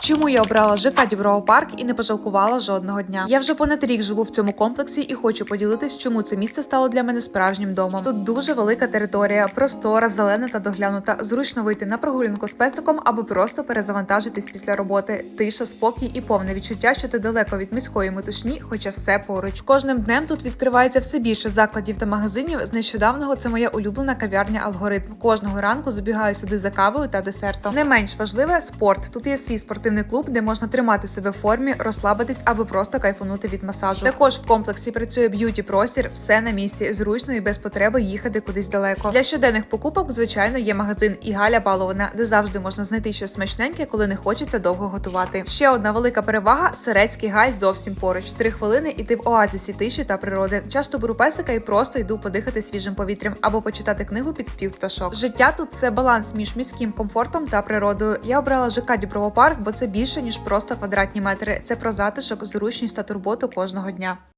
Чому я обрала ЖК Діброво Парк і не пожалкувала жодного дня? Я вже понад рік живу в цьому комплексі і хочу поділитись, чому це місце стало для мене справжнім домом. Тут дуже велика територія, простора, зелена та доглянута. Зручно вийти на прогулянку з песиком або просто перезавантажитись після роботи. Тиша, спокій і повне відчуття, що ти далеко від міської метушні, хоча все поруч. З кожним днем тут відкривається все більше закладів та магазинів. З нещодавного це моя улюблена кав'ярня алгоритм. Кожного ранку забігаю сюди за кавою та десертом. Не менш важливе спорт. Тут є свій спортивний клуб, де можна тримати себе в формі, розслабитись або просто кайфанути від масажу. Також в комплексі працює б'юті простір, все на місці, зручно і без потреби їхати кудись далеко. Для щоденних покупок, звичайно, є магазин і Галя Балована, де завжди можна знайти щось смачненьке, коли не хочеться довго готувати. Ще одна велика перевага Серецький гай зовсім поруч. Три хвилини і ти в оазисі тиші та природи. Часто беру песика і просто йду подихати свіжим повітрям або почитати книгу під спів пташок. Життя тут це баланс між міським комфортом та природою. Я обрала ЖК Діброво Парк, це більше ніж просто квадратні метри. Це про затишок, зручність та турботу кожного дня.